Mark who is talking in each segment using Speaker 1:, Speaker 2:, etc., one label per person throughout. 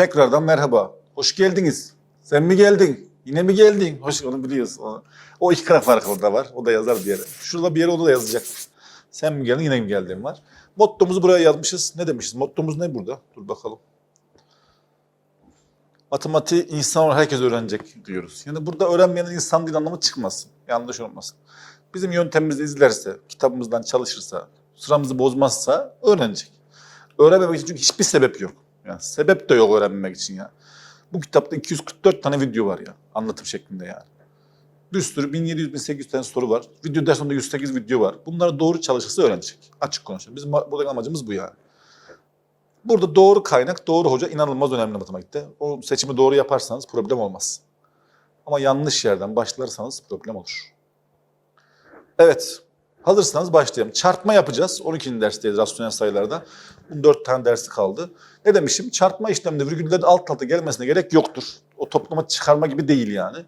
Speaker 1: Tekrardan merhaba. Hoş geldiniz. Sen mi geldin? Yine mi geldin? Hoş onu biliyorsun. O, iki kara farkı orada var. O da yazar bir yere. Şurada bir yere o da yazacak. Sen mi geldin yine mi geldin var. Mottomuzu buraya yazmışız. Ne demişiz? Mottomuz ne burada? Dur bakalım. Matematiği insan olarak herkes öğrenecek diyoruz. Yani burada öğrenmeyen insan değil anlamı çıkmasın. Yanlış olmasın. Bizim yöntemimizi izlerse, kitabımızdan çalışırsa, sıramızı bozmazsa öğrenecek. Öğrenmemek için çünkü hiçbir sebep yok. Yani sebep de yok öğrenmemek için ya. Bu kitapta 244 tane video var ya. Anlatım şeklinde yani. Bir sürü 1700-1800 tane soru var. Video ders sonunda 108 video var. Bunları doğru çalışırsa öğrenecek. Açık konuşalım. Bizim buradaki amacımız bu yani. Burada doğru kaynak, doğru hoca inanılmaz önemli matematikte. O seçimi doğru yaparsanız problem olmaz. Ama yanlış yerden başlarsanız problem olur. Evet, hazırsanız başlayalım. Çarpma yapacağız. 12. dersteyiz rasyonel sayılarda. Bunun 4 tane dersi kaldı. Ne demişim? Çarpma işleminde virgüllerin alt alta gelmesine gerek yoktur. O toplama çıkarma gibi değil yani.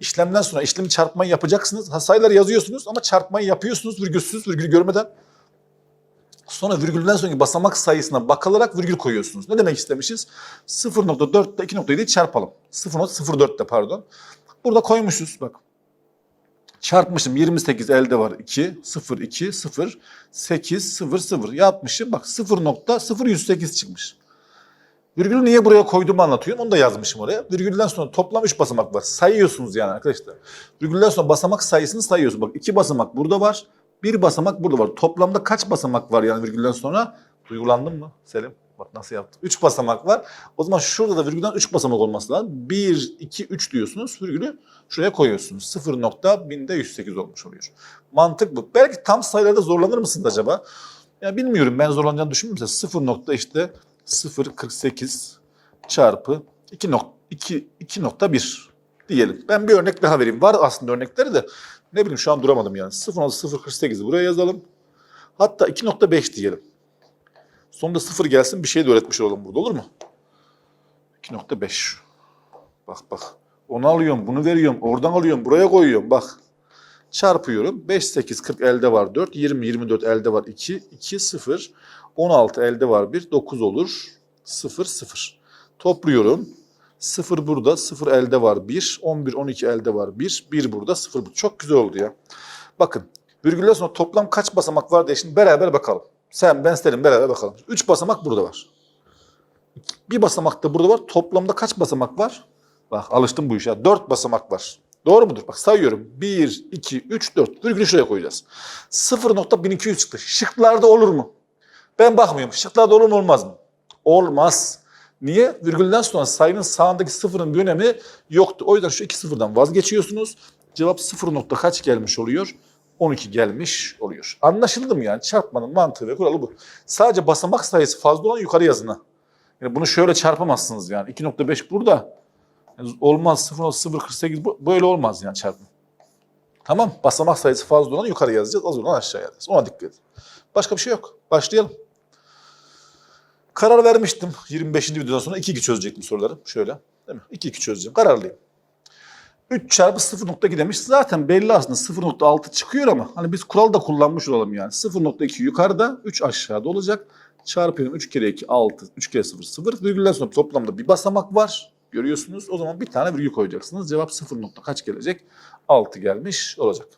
Speaker 1: İşlemden sonra işlemi çarpmayı yapacaksınız. Ha, sayıları yazıyorsunuz ama çarpmayı yapıyorsunuz virgülsüz, virgül görmeden. Sonra virgülden sonraki basamak sayısına bakılarak virgül koyuyorsunuz. Ne demek istemişiz? 0.4 ile 2.7'yi çarpalım. 0.04 ile pardon. Burada koymuşuz bak. Çarpmışım 28 elde var 2, 0, 2, 0, 8, 0, 0. Yapmışım bak 0.0108 çıkmış. Virgülü niye buraya koyduğumu anlatıyorum. Onu da yazmışım oraya. Virgülden sonra toplam 3 basamak var. Sayıyorsunuz yani arkadaşlar. Virgülden sonra basamak sayısını sayıyorsun. Bak 2 basamak burada var. Bir basamak burada var. Toplamda kaç basamak var yani virgülden sonra? Duygulandın mı Selim? Bak nasıl yaptım. 3 basamak var. O zaman şurada da virgülden 3 basamak olması lazım. 1, 2, 3 diyorsunuz. Virgülü şuraya koyuyorsunuz. 0.1000'de 108 olmuş oluyor. Mantık bu. Belki tam sayılarda zorlanır mısınız acaba? Ya bilmiyorum ben zorlanacağını düşünmüyorum. 0 nokta işte 0.48 çarpı 2.1 diyelim. Ben bir örnek daha vereyim. Var aslında örnekleri de ne bileyim şu an duramadım yani. 0.048'i buraya yazalım. Hatta 2.5 diyelim. Sonunda 0 gelsin bir şey de öğretmiş olalım burada olur mu? 2.5. Bak bak. Onu alıyorum, bunu veriyorum, oradan alıyorum, buraya koyuyorum. Bak. Çarpıyorum. 5, 8, 40 elde var 4, 20, 24 elde var 2, 2, 0, 16 elde var 1, 9 olur. 0, 0. Topluyorum. 0 burada, 0 elde var 1, 11, 12 elde var 1, 1 burada, 0 burada. Çok güzel oldu ya. Bakın, virgülden sonra toplam kaç basamak var diye şimdi beraber bakalım. Sen, ben, Selim beraber bakalım. 3 basamak burada var. Bir basamak da burada var. Toplamda kaç basamak var? Bak alıştım bu işe. 4 basamak var. Doğru mudur? Bak sayıyorum. 1, 2, 3, 4. Virgülü şuraya koyacağız. 0.1200 çıktı. Şıklarda olur mu? Ben bakmıyorum. Şıklarda olur mu olmaz mı? Olmaz. Niye? Virgülden sonra sayının sağındaki sıfırın bir önemi yoktu. O yüzden şu iki sıfırdan vazgeçiyorsunuz. Cevap 0 nokta kaç gelmiş oluyor? 12 gelmiş oluyor. Anlaşıldı mı yani? Çarpmanın mantığı ve kuralı bu. Sadece basamak sayısı fazla olan yukarı yazına. Yani bunu şöyle çarpamazsınız yani. 2.5 burada. Yani olmaz 0.048 bu- böyle olmaz yani çarpma. Tamam basamak sayısı fazla olan yukarı yazacağız. Az olan aşağı yazacağız. Ona dikkat edin. Başka bir şey yok. Başlayalım. Karar vermiştim 25. videodan sonra 2-2 çözecektim soruları. Şöyle değil mi? 2-2 çözeceğim. Kararlıyım. 3 çarpı 0.2 demiş. Zaten belli aslında 0.6 çıkıyor ama hani biz kural da kullanmış olalım yani. 0.2 yukarıda 3 aşağıda olacak. Çarpıyorum 3 kere 2 6 3 kere 0 0. Virgülden sonra toplamda bir basamak var. Görüyorsunuz. O zaman bir tane virgül koyacaksınız. Cevap 0 nokta kaç gelecek? 6 gelmiş olacak.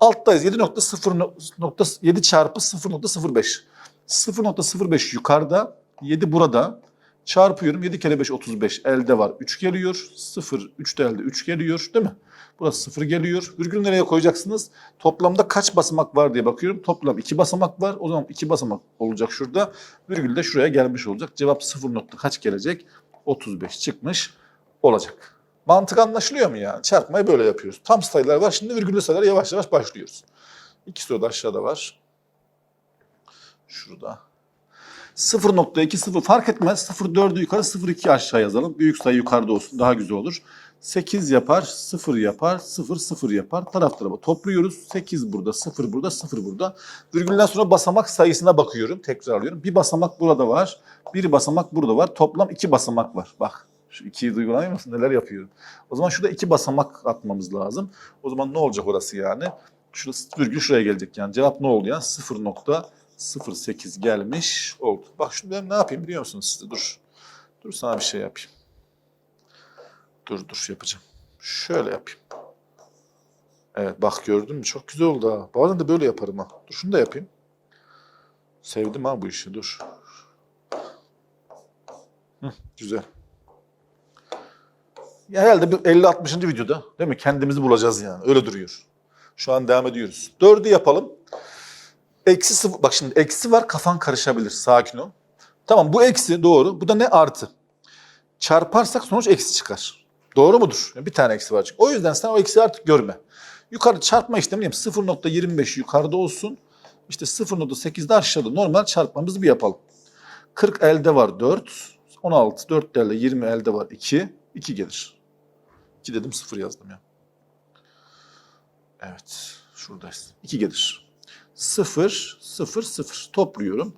Speaker 1: Alttayız. 7.0.7 çarpı 0.05. 0.05 yukarıda, 7 burada. Çarpıyorum. 7 kere 5 35. Elde var 3 geliyor. 0 3 de elde 3 geliyor değil mi? Burası 0 geliyor. Virgül nereye koyacaksınız? Toplamda kaç basamak var diye bakıyorum. Toplam 2 basamak var. O zaman 2 basamak olacak şurada. Virgül de şuraya gelmiş olacak. Cevap 0 nokta kaç gelecek? 35 çıkmış olacak. Mantık anlaşılıyor mu yani? Çarpmayı böyle yapıyoruz. Tam sayılar var. Şimdi virgüllü sayılar yavaş yavaş başlıyoruz. İki soru da aşağıda var. Şurada. 0.2 0 fark etmez. 0.4'ü yukarı 0.2 aşağı yazalım. Büyük sayı yukarıda olsun daha güzel olur. 8 yapar, 0 yapar, 0 0 yapar. Taraf tarafa topluyoruz. 8 burada, 0 burada, 0 burada. Virgülden sonra basamak sayısına bakıyorum. Tekrarlıyorum. Bir basamak burada var. Bir basamak burada var. Toplam iki basamak var. Bak şu ikiyi duygulanıyor musun? Neler yapıyorum. O zaman şurada iki basamak atmamız lazım. O zaman ne olacak orası yani? Şurada virgül şuraya gelecek yani. Cevap ne oldu yani? 0.08 gelmiş oldu. Bak şimdi ben ne yapayım biliyor musunuz size? Dur. Dur sana bir şey yapayım. Dur dur yapacağım. Şöyle yapayım. Evet bak gördün mü? Çok güzel oldu ha. Bazen de böyle yaparım ha. Dur şunu da yapayım. Sevdim ha bu işi dur. Hı, güzel. Ya herhalde bir 50-60. videoda değil mi? Kendimizi bulacağız yani. Öyle duruyor. Şu an devam ediyoruz. Dördü yapalım. Eksi sıfır. Bak şimdi eksi var kafan karışabilir. Sakin ol. Tamam bu eksi doğru. Bu da ne artı? Çarparsak sonuç eksi çıkar. Doğru mudur? Bir tane eksi var. O yüzden sen o eksi artık görme. Yukarı çarpma işlemi yap. 0.25 yukarıda olsun. İşte 0.8 de aşağıda. Normal çarpmamızı bir yapalım. 40 elde var 4. 16, 4 elde 20 elde var 2. 2 gelir. 2 dedim 0 yazdım ya. Evet. Şuradayız. 2 gelir. 0, 0, 0. Topluyorum.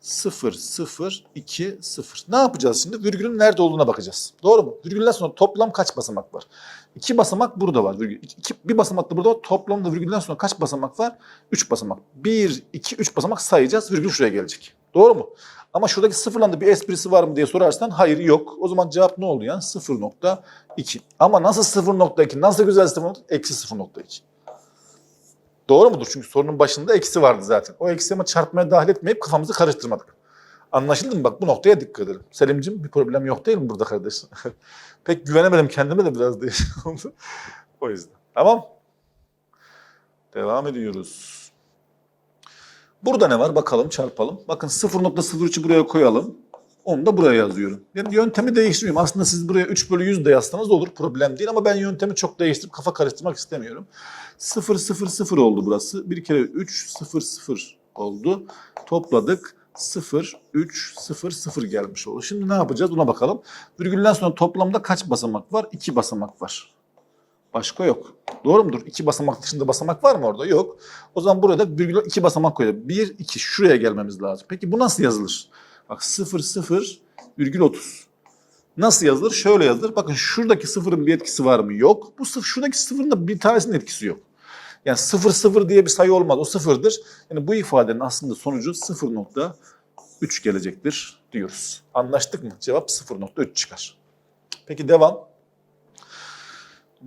Speaker 1: 0, 0, 2, 0. Ne yapacağız şimdi? Virgülün nerede olduğuna bakacağız. Doğru mu? Virgülden sonra toplam kaç basamak var? 2 basamak burada var. Virgül. İki, bir basamak da burada var. Toplamda virgülden sonra kaç basamak var? 3 basamak. 1, 2, 3 basamak sayacağız. Virgül şuraya gelecek. Doğru mu? Ama şuradaki sıfırla da bir esprisi var mı diye sorarsan hayır yok. O zaman cevap ne oldu yani? 0.2. Ama nasıl 0.2? Nasıl güzel 0.2? Eksi 0.2. Doğru mudur? Çünkü sorunun başında eksi vardı zaten. O eksi ama çarpmaya dahil etmeyip kafamızı karıştırmadık. Anlaşıldı mı? Bak bu noktaya dikkat edelim. Selim'cim bir problem yok değil mi burada kardeşim? Pek güvenemedim kendime de biraz değişik oldu. o yüzden. Tamam. Devam ediyoruz. Burada ne var? Bakalım çarpalım. Bakın 0.03'ü buraya koyalım. Onu da buraya yazıyorum. Yani yöntemi değiştirmiyorum. Aslında siz buraya 3 bölü 100 de yazsanız da olur. Problem değil ama ben yöntemi çok değiştirip kafa karıştırmak istemiyorum. 0 0 0 oldu burası. Bir kere 3 0 0 oldu. Topladık. 0 3 0 0 gelmiş oldu. Şimdi ne yapacağız? Buna bakalım. Virgülden sonra toplamda kaç basamak var? 2 basamak var. Başka yok. Doğru mudur? İki basamak dışında basamak var mı orada? Yok. O zaman burada virgül iki basamak koyalım. Bir, iki şuraya gelmemiz lazım. Peki bu nasıl yazılır? Bak 0, 0, virgül 30. Nasıl yazılır? Şöyle yazılır. Bakın şuradaki sıfırın bir etkisi var mı? Yok. Bu sıfır, şuradaki sıfırın da bir tanesinin etkisi yok. Yani 0, 0 diye bir sayı olmaz. O sıfırdır. Yani bu ifadenin aslında sonucu 0.3 gelecektir diyoruz. Anlaştık mı? Cevap 0.3 çıkar. Peki devam.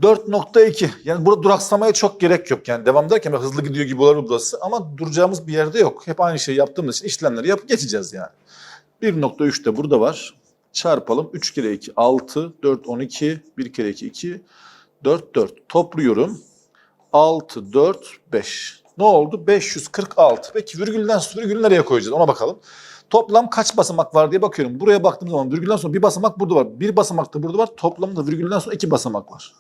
Speaker 1: 4.2 yani burada duraksamaya çok gerek yok. Yani devam derken hızlı gidiyor gibi olabilir burası ama duracağımız bir yerde yok. Hep aynı şeyi yaptığımız için işlemleri yapıp geçeceğiz yani. 1.3 de burada var. Çarpalım. 3 kere 2 6, 4 12, 1 kere 2 2, 4 4. Topluyorum. 6, 4, 5. Ne oldu? 546. Peki virgülden sonra virgülü nereye koyacağız? Ona bakalım. Toplam kaç basamak var diye bakıyorum. Buraya baktığım zaman virgülden sonra bir basamak burada var. Bir basamak da burada var. Toplamda virgülden sonra iki basamak var.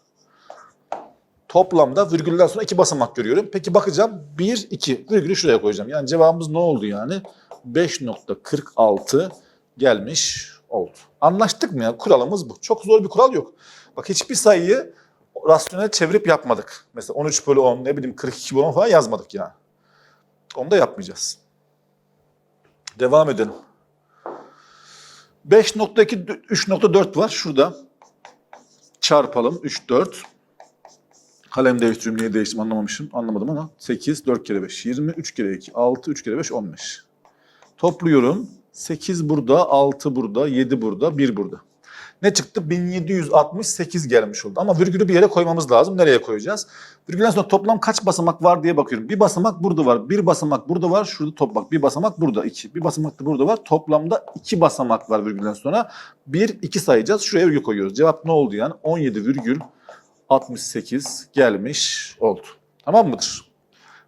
Speaker 1: Toplamda virgülden sonra iki basamak görüyorum. Peki bakacağım 1, 2 virgülü şuraya koyacağım. Yani cevabımız ne oldu yani? 5.46 gelmiş oldu. Anlaştık mı ya? Kuralımız bu. Çok zor bir kural yok. Bak hiçbir sayıyı rasyonel çevirip yapmadık. Mesela 13 bölü 10 ne bileyim 42 bölü 10 falan yazmadık yani. Onu da yapmayacağız. Devam edelim. 5.2 3.4 var şurada. Çarpalım 3 4. Kalem değiştiriyorum niye değiştim anlamamışım. Anlamadım ama 8 4 kere 5 20 3 kere 2 6 3 kere 5 15. Topluyorum. 8 burada, 6 burada, 7 burada, 1 burada. Ne çıktı? 1768 gelmiş oldu. Ama virgülü bir yere koymamız lazım. Nereye koyacağız? Virgülden sonra toplam kaç basamak var diye bakıyorum. Bir basamak burada var. Bir basamak burada var. Şurada top bak. Bir basamak burada. iki. Bir basamak da burada var. Toplamda iki basamak var virgülden sonra. Bir, iki sayacağız. Şuraya virgül koyuyoruz. Cevap ne oldu yani? 17 virgül 68 gelmiş oldu. Tamam mıdır?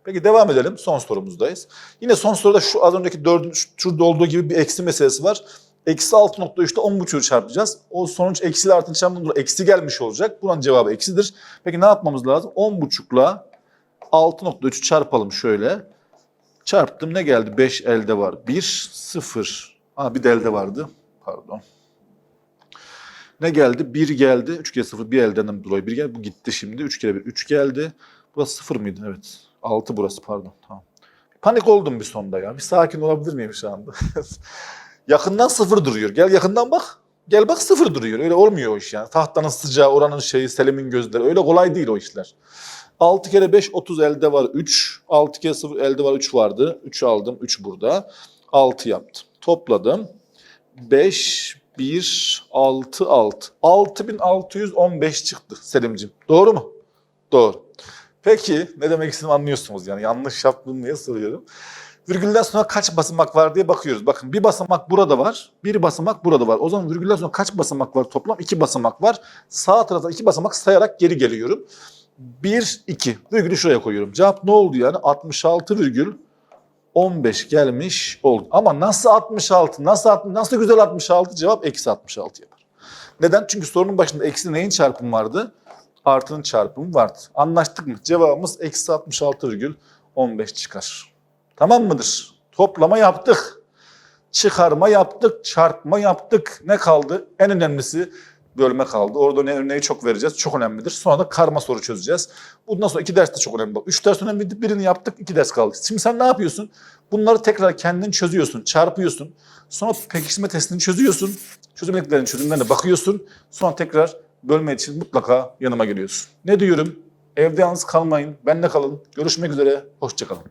Speaker 1: Peki devam edelim. Son sorumuzdayız. Yine son soruda şu az önceki dördün şurada olduğu gibi bir eksi meselesi var. Eksi 6.3'te 10.5'ü çarpacağız. O sonuç eksiyle artın çarpımında eksi gelmiş olacak. Bunun cevabı eksidir. Peki ne yapmamız lazım? 10.5'la 6.3'ü çarpalım şöyle. Çarptım ne geldi? 5 elde var. 1, 0. Ha bir de elde vardı. Pardon. Ne geldi? 1 geldi. 3 kere 0 bir elden dolayı 1 geldi. Bu gitti şimdi. 3 kere 1 3 geldi. Burası 0 mıydı? Evet. 6 burası pardon. Tamam. Panik oldum bir sonda ya. Bir sakin olabilir miyim şu anda? yakından 0 duruyor. Gel yakından bak. Gel bak 0 duruyor. Öyle olmuyor o iş yani. Tahtanın sıcağı, oranın şeyi, Selim'in gözleri. Öyle kolay değil o işler. 6 kere 5 30 elde var 3. 6 kere 0 elde var 3 vardı. 3 aldım. 3 burada. 6 yaptım. Topladım. 5 1, 6, 6. 6615 çıktı Selim'ciğim. Doğru mu? Doğru. Peki ne demek istediğimi anlıyorsunuz yani yanlış yaptım diye soruyorum. Virgülden sonra kaç basamak var diye bakıyoruz. Bakın bir basamak burada var, bir basamak burada var. O zaman virgülden sonra kaç basamak var toplam? İki basamak var. Sağ tarafta iki basamak sayarak geri geliyorum. 1, 2. Virgülü şuraya koyuyorum. Cevap ne oldu yani? 66 virgül 15 gelmiş oldu. Ama nasıl 66? Nasıl 60, nasıl güzel 66? Cevap eksi 66 yapar. Neden? Çünkü sorunun başında eksi neyin çarpımı vardı? Artının çarpımı vardı. Anlaştık mı? Cevabımız eksi 66 virgül 15 çıkar. Tamam mıdır? Toplama yaptık. Çıkarma yaptık, çarpma yaptık. Ne kaldı? En önemlisi bölme kaldı. Orada ne örneği çok vereceğiz. Çok önemlidir. Sonra da karma soru çözeceğiz. Bundan sonra iki ders de çok önemli. Üç ders önemliydi. Birini yaptık, iki ders kaldı. Şimdi sen ne yapıyorsun? Bunları tekrar kendin çözüyorsun, çarpıyorsun. Sonra pekiştirme testini çözüyorsun. Çözümlüklerin çözümlerine bakıyorsun. Sonra tekrar bölme için mutlaka yanıma geliyorsun. Ne diyorum? Evde yalnız kalmayın. Benle kalın. Görüşmek üzere. Hoşçakalın.